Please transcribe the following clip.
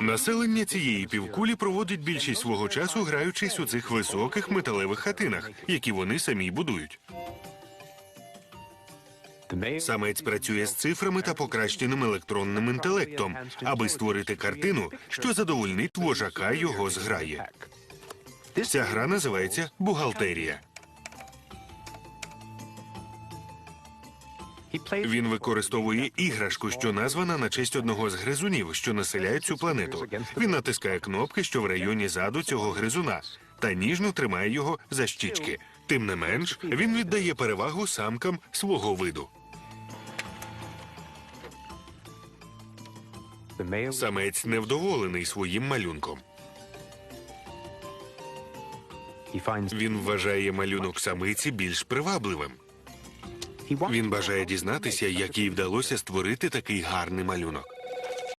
Населення цієї півкулі проводить більшість свого часу, граючись у цих високих металевих хатинах, які вони самі будують. Самець працює з цифрами та покращеним електронним інтелектом, аби створити картину, що задовольнить вожака його зграї. Ця гра називається бухгалтерія. Він використовує іграшку, що названа на честь одного з гризунів, що населяють цю планету. Він натискає кнопки, що в районі заду цього гризуна, та ніжно тримає його за щічки. Тим не менш, він віддає перевагу самкам свого виду. Самець невдоволений своїм малюнком. Він вважає малюнок самиці більш привабливим. Він бажає дізнатися, як їй вдалося створити такий гарний малюнок.